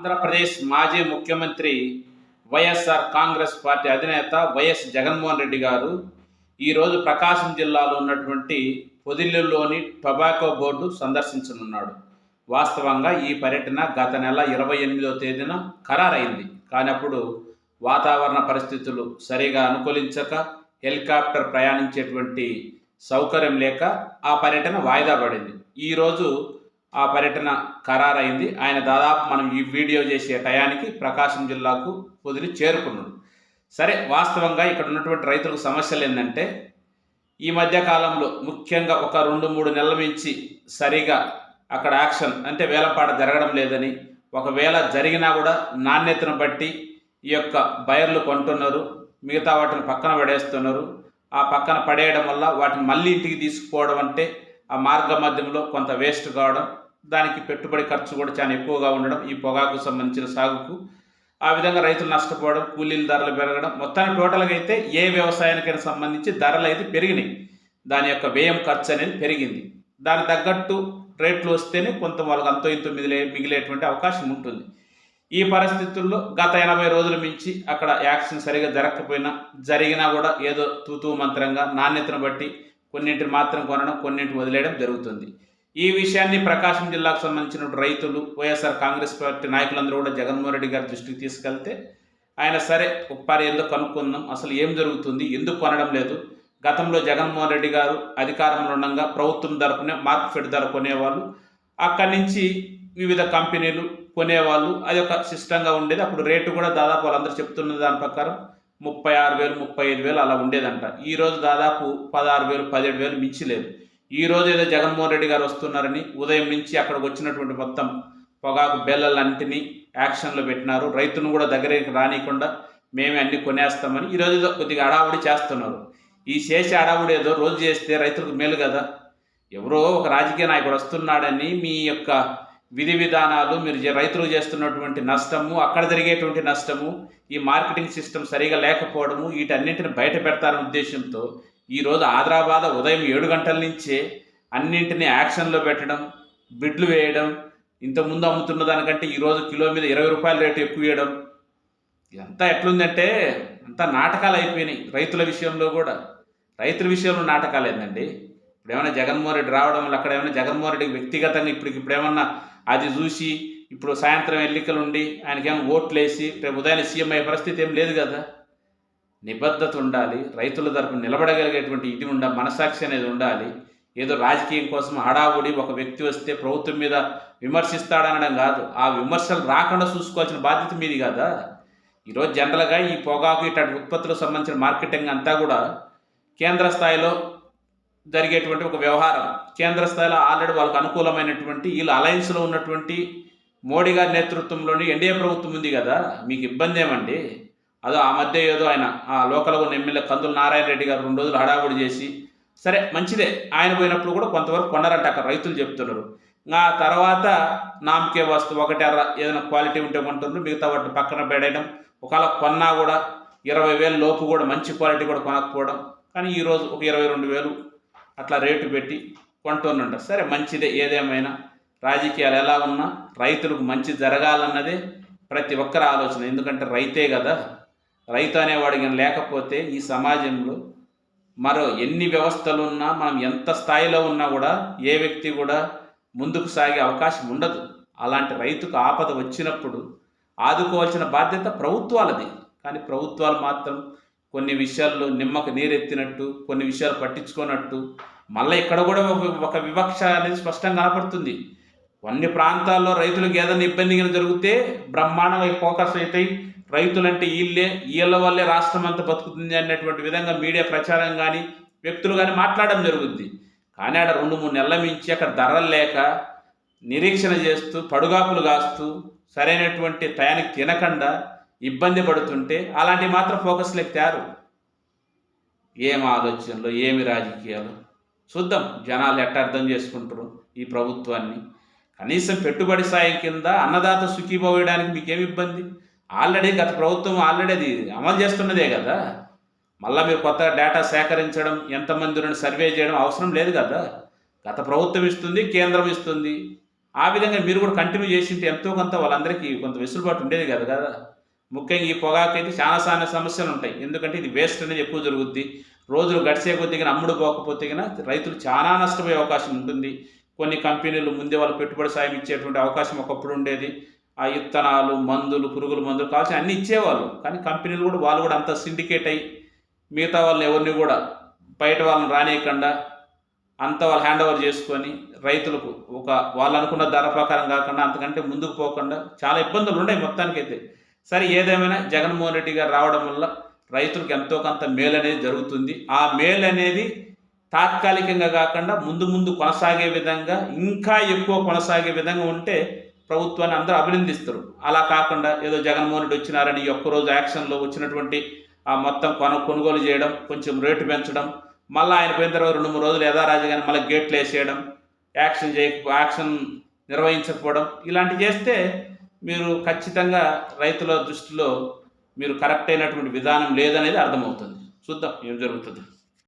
ఆంధ్రప్రదేశ్ మాజీ ముఖ్యమంత్రి వైఎస్ఆర్ కాంగ్రెస్ పార్టీ అధినేత వైఎస్ జగన్మోహన్ రెడ్డి గారు ఈరోజు ప్రకాశం జిల్లాలో ఉన్నటువంటి పొదిల్లులోని టొబాకో బోర్డు సందర్శించనున్నాడు. వాస్తవంగా ఈ పర్యటన గత నెల ఇరవై ఎనిమిదో తేదీన ఖరారైంది. కానీ అప్పుడు వాతావరణ పరిస్థితులు సరిగా అనుకూలించక హెలికాప్టర్ ప్రయాణించేటువంటి సౌకర్యం లేక ఆ పర్యటన వాయిదా పడింది. ఈరోజు ఆ పర్యటన ఖరారైంది. ఆయన దాదాపు మనం ఈ వీడియో చేసే టయానికి ప్రకాశం జిల్లాకు వదిలి చేరుకున్నాడు. సరే వాస్తవంగా ఇక్కడ ఉన్నటువంటి రైతులకు సమస్యలు ఏంటంటే ఈ మధ్య కాలంలో ముఖ్యంగా ఒక రెండు మూడు నెలల నుంచి సరిగా అక్కడ యాక్షన్ అంటే వేలంపాట జరగడం లేదని ఒకవేళ జరిగినా కూడా నాణ్యతను బట్టి ఈ యొక్క బయర్లు కొంటున్నారు మిగతా వాటిని పక్కన పడేస్తున్నారు. ఆ పక్కన పడేయడం వల్ల వాటిని మళ్ళీ ఇంటికి తీసుకుపోవడం అంటే ఆ మార్గ మధ్యంలో కొంత వేస్ట్ కావడం దానికి పెట్టుబడి ఖర్చు కూడా చాలా ఎక్కువగా ఉండడం ఈ పొగాకు సంబంధించిన సాగుకు. ఆ విధంగా రైతులు నష్టపోవడం కూలీల ధరలు పెరగడం మొత్తానికి టోటల్గా అయితే ఏ వ్యవసాయానికైనా సంబంధించి ధరలు అయితే పెరిగినాయి. దాని యొక్క వ్యయం ఖర్చు అనేది పెరిగింది. దానికి తగ్గట్టు రేట్లు వస్తేనే కొంత వాళ్ళకి అంతో ఇంతో మిగిలే మిగిలేటువంటి అవకాశం ఉంటుంది. ఈ పరిస్థితుల్లో గత ఎనభై రోజుల మించి అక్కడ యాక్షన్ సరిగా జరగకపోయినా జరిగినా కూడా ఏదో తూతూ మంత్రంగా నాణ్యతను బట్టి కొన్నింటిని మాత్రం కొనడం కొన్నింటిని వదిలేయడం జరుగుతుంది. ఈ విషయాన్ని ప్రకాశం జిల్లాకు సంబంధించిన రైతులు వైఎస్ఆర్ కాంగ్రెస్ పార్టీ నాయకులందరూ కూడా జగన్మోహన్ రెడ్డి గారి దృష్టికి తీసుకెళ్తే ఆయన సరే ఒకసారి ఎందుకు కనుక్కుందాం అసలు ఏం జరుగుతుంది ఎందుకు కొనడం లేదు? గతంలో జగన్మోహన్ రెడ్డి గారు అధికారంలో ఉండగా ప్రభుత్వం ధరకునే మార్కెట్ ధర కొనేవాళ్ళు అక్కడి నుంచి వివిధ కంపెనీలు కొనేవాళ్ళు అది ఒక సిస్టంగా ఉండేది. అప్పుడు రేటు కూడా దాదాపు వాళ్ళందరూ చెప్తున్న దాని ప్రకారం ముప్పై ఆరు వేలు ముప్పై ఐదు వేలు అలా ఉండేదంట. ఈ రోజు దాదాపు పదహారు వేలు పదిహేడు వేలు మించి లేదు. ఈ రోజు ఏదో జగన్మోహన్ రెడ్డి గారు వస్తున్నారని ఉదయం నుంచి అక్కడికి వచ్చినటువంటి మొత్తం పొగాకు బెల్లలన్నింటినీ యాక్షన్లో పెట్టినారు. రైతును కూడా దగ్గరికి రానియకుండా మేమే అన్ని కొనేస్తామని ఈరోజు ఏదో కొద్దిగా అడావుడి చేస్తున్నారు. ఈ చేసే అడావుడి ఏదో రోజు చేస్తే రైతులకు మేలు కదా? ఎవరో ఒక రాజకీయ నాయకుడు వస్తున్నాడని మీ యొక్క విధి విధానాలు మీరు రైతులు చేస్తున్నటువంటి నష్టము అక్కడ జరిగేటువంటి నష్టము ఈ మార్కెటింగ్ సిస్టమ్ సరిగా లేకపోవడము వీటన్నింటిని బయట పెడతారనే ఉద్దేశంతో ఈరోజు ఆదిలాబాద్ ఉదయం ఏడు గంటల నుంచే అన్నింటినీ యాక్షన్లో పెట్టడం బిడ్లు వేయడం ఇంతకుముందు అమ్ముతున్న దానికంటే ఈరోజు కిలో మీద ఇరవై రూపాయల రేటు ఎక్కువ వేయడం. ఇదంతా ఎట్లుందంటే అంతా నాటకాలు అయిపోయినాయి రైతుల విషయంలో కూడా. రైతుల విషయంలో నాటకాలు ఏందండి? ఇప్పుడు ఏమైనా జగన్మోహన్ రెడ్డి రావడం వల్ల అక్కడ ఏమైనా జగన్మోహన్ రెడ్డికి వ్యక్తిగతంగా ఇప్పుడు ఇప్పుడు ఏమన్నా అది చూసి ఇప్పుడు సాయంత్రం ఎన్నికలు ఉండి ఆయనకేమో ఓట్లు వేసి రేపు ఉదయం సీఎం అయ్యే పరిస్థితి ఏం లేదు కదా. నిబద్ధత ఉండాలి రైతుల తరపు నిలబడగలిగేటువంటి ఇది ఉండ మనసాక్షి అనేది ఉండాలి. ఏదో రాజకీయం కోసం హడావుడి ఒక వ్యక్తి వస్తే ప్రభుత్వం మీద విమర్శిస్తాడనడం కాదు. ఆ విమర్శలు రాకుండా చూసుకోవాల్సిన బాధ్యత మీది కదా? ఈరోజు జనరల్గా ఈ పొగాకు ఇట్లాంటి ఉత్పత్తులకు సంబంధించిన మార్కెటింగ్ అంతా కూడా కేంద్ర స్థాయిలో జరిగేటువంటి ఒక వ్యవహారం. కేంద్ర స్థాయిలో ఆల్రెడీ వాళ్ళకు అనుకూలమైనటువంటి వీళ్ళు అలయన్స్లో ఉన్నటువంటి మోడీ గారి నేతృత్వంలోని ఎన్డీఏ ప్రభుత్వం ఉంది కదా? మీకు ఇబ్బంది ఏమండి? అదో ఆ మధ్య ఏదో ఆయన ఆ లోకలకు ఉన్న ఎమ్మెల్యే కందుల నారాయణ రెడ్డి గారు రెండు రోజులు హడావుడి చేసి సరే మంచిదే ఆయన పోయినప్పుడు కూడా కొంతవరకు కొన్నారంట అక్కడ రైతులు చెప్తున్నారు. ఆ తర్వాత నామకే వస్తువు ఒకటి అర ఏదైనా క్వాలిటీ ఉంటే కొంటున్నారు మిగతా వాటిని పక్కన పెడేయడం ఒకవేళ కొన్నా కూడా ఇరవై వేలు లోపు కూడా మంచి క్వాలిటీ కూడా కొనకపోవడం కానీ ఈరోజు ఒక ఇరవై రెండు వేలు అట్లా రేటు పెట్టి కొంటున్నంట సరే మంచిదే ఏదేమైనా రాజకీయాలు ఎలా ఉన్నా రైతులకు మంచి జరగాలన్నదే ప్రతి ఒక్కరి ఆలోచన. ఎందుకంటే రైతే కదా రైతు అనేవాడు కానీ లేకపోతే ఈ సమాజంలో మరో ఎన్ని వ్యవస్థలు ఉన్నా మనం ఎంత స్థాయిలో ఉన్నా కూడా ఏ వ్యక్తి కూడా ముందుకు సాగే అవకాశం ఉండదు. అలాంటి రైతుకు ఆపద వచ్చినప్పుడు ఆదుకోవాల్సిన బాధ్యత ప్రభుత్వాలది. కానీ ప్రభుత్వాలు మాత్రం కొన్ని విషయాల్లో నిమ్మకు నీరెత్తినట్టు కొన్ని విషయాలు పట్టించుకోనట్టు మళ్ళీ ఇక్కడ కూడా ఒక- ఒక వివక్ష అనేది స్పష్టంగా కనపడుతుంది. కొన్ని ప్రాంతాల్లో రైతులకు ఏదైనా ఇబ్బంది జరిగితే బ్రహ్మాండంగా ఫోకస్ అవుతాయి రైతులంటే వీళ్ళే వీళ్ళ వల్లే రాష్ట్రం అంతా బతుకుతుంది అన్నటువంటి విధంగా మీడియా ప్రచారం కానీ వ్యక్తులు కానీ మాట్లాడడం జరుగుద్ది. కానీ ఆడ రెండు మూడు నెలల మించి అక్కడ ధరలు లేక నిరీక్షణ చేస్తూ పడుగాపులు కాస్తూ సరైనటువంటి టయానికి తినకుండా ఇబ్బంది పడుతుంటే అలాంటివి మాత్రం ఫోకస్ లెక్కారు ఏం ఆలోచనలు ఏమి రాజకీయాలు? చూద్దాం. జనాలు ఎట్ట అర్థం చేసుకుంటారు ఈ ప్రభుత్వాన్ని. కనీసం పెట్టుబడి సాయం కింద అన్నదాత సుఖీభవేయడానికి మీకేమి ఇబ్బంది? ఆల్రెడీ గత ప్రభుత్వం ఆల్రెడీ అది అమలు చేస్తున్నదే కదా. మళ్ళీ మీరు కొత్త డేటా సేకరించడం ఎంతమంది సర్వే చేయడం అవసరం లేదు కదా. గత ప్రభుత్వం ఇస్తుంది కేంద్రం ఇస్తుంది. ఆ విధంగా మీరు కూడా కంటిన్యూ చేసింటే ఎంతో కొంత వాళ్ళందరికీ కొంత వెసులుబాటు ఉండేది కదా కదా. ముఖ్యంగా ఈ పొగాకు అయితే చాలా చాలా సమస్యలు ఉంటాయి. ఎందుకంటే ఇది వేస్ట్ అనేది ఎక్కువ జరుగుద్ది. రోజులు గడిచే కొద్దిగా అమ్ముడు పోకపోతే రైతులు చాలా నష్టపోయే అవకాశం ఉంటుంది. కొన్ని కంపెనీలు ముందే వాళ్ళు పెట్టుబడి సాయం ఇచ్చేటువంటి అవకాశం ఒకప్పుడు ఉండేది. ఆ ఇత్తనాలు మందులు పురుగుల మందులు కావాల్సిన అన్నీ ఇచ్చేవాళ్ళు. కానీ కంపెనీలు కూడా వాళ్ళు కూడా అంత సిండికేట్ అయ్యి మిగతా వాళ్ళని ఎవరిని కూడా బయట వాళ్ళని రానియకుండా అంత వాళ్ళు హ్యాండ్ ఓవర్ చేసుకొని రైతులకు ఒక వాళ్ళు అనుకున్న ధర ప్రకారం కాకుండా అంతకంటే ముందుకు పోకుండా చాలా ఇబ్బందులు ఉన్నాయి మొత్తానికైతే. సరే ఏదేమైనా జగన్మోహన్ రెడ్డి గారు రావడం వల్ల రైతులకు ఎంతో కొంత మేలు అనేది జరుగుతుంది. ఆ మేలు అనేది తాత్కాలికంగా కాకుండా ముందు ముందు కొనసాగే విధంగా ఇంకా ఎక్కువ కొనసాగే విధంగా ఉంటే ప్రభుత్వాన్ని అందరూ అభినందిస్తారు. అలా కాకుండా ఏదో జగన్మోహన్ రెడ్డి వచ్చినారని ఒక్కరోజు యాక్షన్లో వచ్చినటువంటి ఆ మొత్తం కొన కొనుగోలు చేయడం కొంచెం రేటు పెంచడం మళ్ళీ ఆయన పోయిన తర్వాత రెండు మూడు రోజులు యథారాజుగానే మళ్ళీ గేట్లు వేసేయడం యాక్షన్ చేయ యాక్షన్ నిర్వహించకపోవడం ఇలాంటివి చేస్తే మీరు ఖచ్చితంగా రైతుల దృష్టిలో మీరు కరెక్ట్ అయినటువంటి విధానం లేదనేది అర్థమవుతుంది. చూద్దాం ఏం జరుగుతుంది.